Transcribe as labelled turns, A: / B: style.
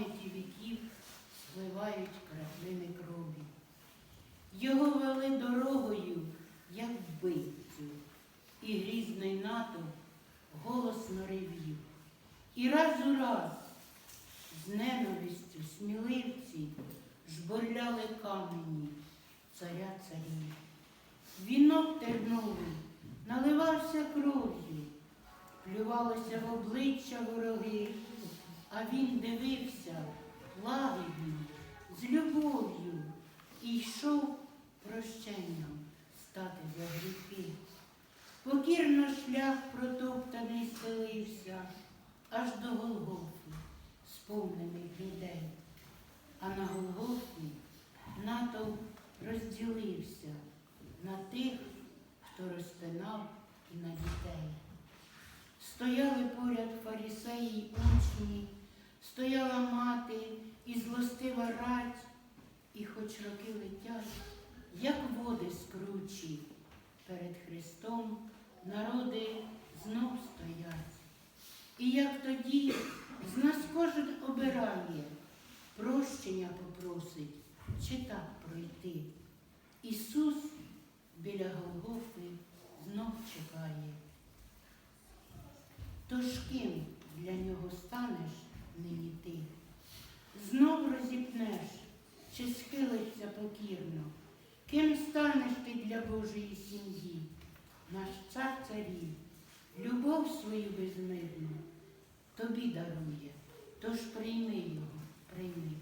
A: пам'яті віків спливають краплини крові. Його вели дорогою, як вбивцю, і грізний натовп голосно ревів. І раз у раз з ненавистю сміливці жбурляли камені царя царів. Вінок терновий наливався кров'ю, плювалося в обличчя вороги, а він дивився лагідно, з любов'ю і йшов прощенням стати за гріхи. Покірно шлях протоптаний стелився аж до Голгофи, сповнених людей. А на Голгофі натовп розділився на тих, хто розпинав і на дітей. Стояли поряд фарісеї учні, стояла мати і злостива рать, і хоч роки летять, як води скручі, перед Христом народи знов стоять. І як тоді з нас кожен обирає, прощення попросить чи так пройти. Ісус біля Голгофи знов чекає. Тож ким для нього станеш нині ти? Знов розіпнеш, чи покірно? Ким станеш ти для Божої сім'ї? Наш цар царів, любов свою безмирну тобі дарує, тож прийми його, прийми.